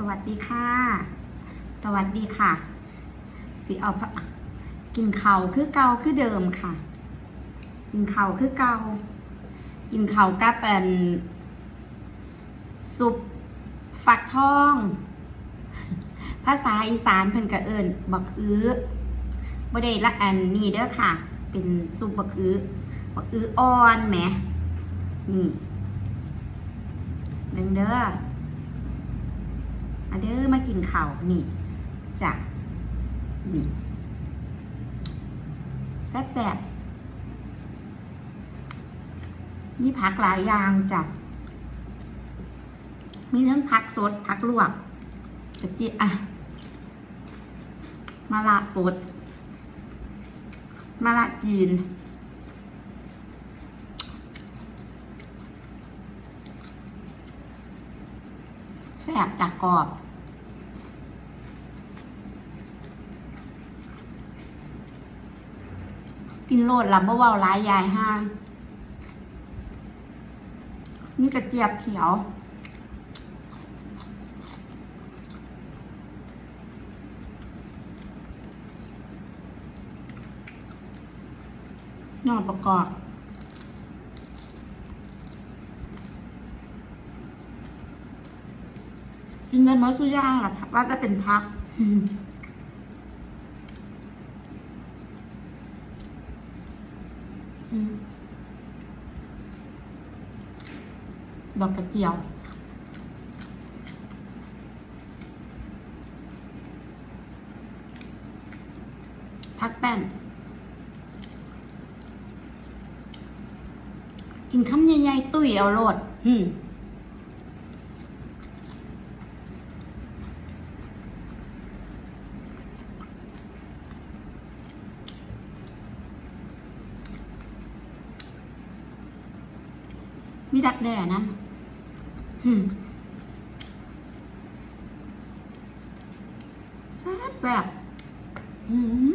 สวัสดีค่ะ สวัสดีค่ะ สิเอากินเขาคือเกาคือเดิมค่ะ กินเขาคือเกากินเขากับเป็นซุปฟักทอง ภาษาอีสานเพิ่นกระเอิญบักอื้อบ่ได้ละอันนี้เด้อค่ะ เป็นซุปบักอื้อบักอื้ออ่อนแหมนี่เบิ่งเด้อ เด้อมากินข้าวนี่จ้ะนี่แซ่บๆนี่ผักหลายอย่างจ้ะมีทั้งผักสดผักลวกกระเจี๊ยบอะมะระสดมะระจีนแซ่บจากกรอบ กินโลดลำบ่เว้าร้ายยายห้างนี่กระเจี๊ยบเขียว นอกประกอบกินได้หมดสุย่างล่ะว่าจะเป็นพัก อืม ดอกกระเจียว พักแป้น กินคำใหญ่ๆ ตุ้ยเอาโลดอืม มีดักแด่นะอืมแซ่บแซ่บอืม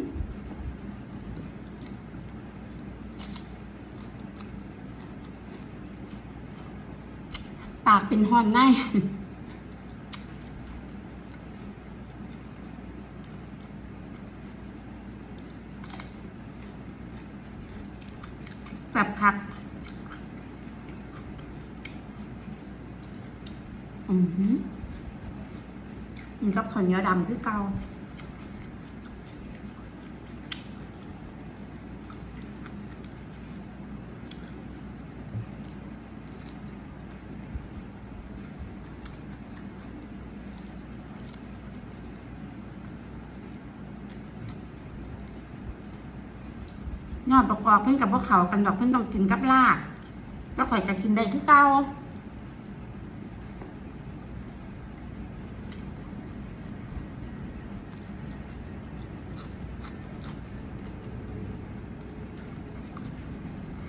ปากเป็นหอนในแซ่บครับ อือหือมันกับข้าวเหนียวดำคือเก่ายอดประกอบเพิ่นกับพวกเขากันดอกเพิ่นต้องกินกับลาบก็ข่อยจะกินได้คือเก่า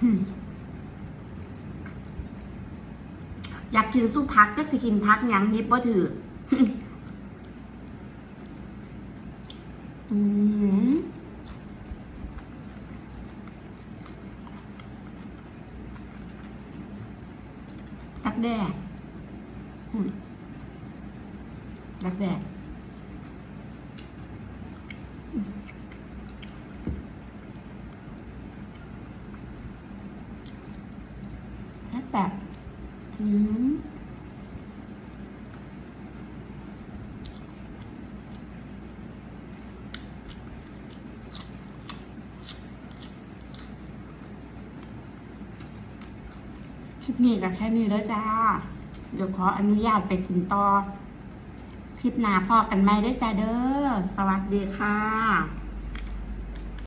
อืมอยากกินสู้พักจักสิกินพักหยังยิบบ่ถืออืมดักแด้อืมดักแด้อืมแบบ อืมคลิปนี้ก็แค่นี้แล้วจ้า เดี๋ยวขออนุญาตไปกินต่อ คลิปหน้าพอกันไหมได้จ้าเด้อ สวัสดีค่ะ